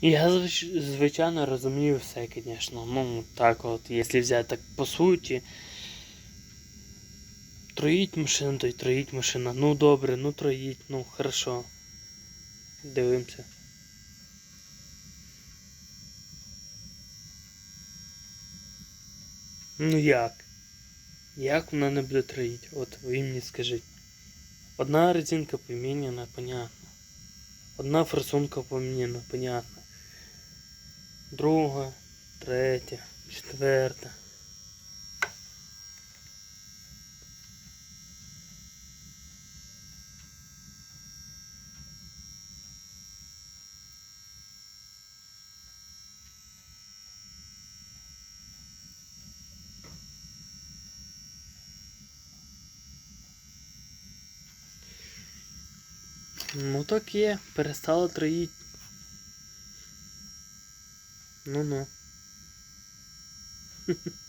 Я звич- звичайно розумію все, звісно. Ну, так от, якщо взяти так по суті. Троїть машину, то й троїть машина. Ну добре, ну троїть, ну хорошо. Дивимося. Ну як? Як вона не буде троїть? От ви мені скажіть. Одна резинка поміняна, понятно. Одна форсунка поміняна, понятно. Друга, третя, четверта. Ну так є, перестала троїть. Ну-ну.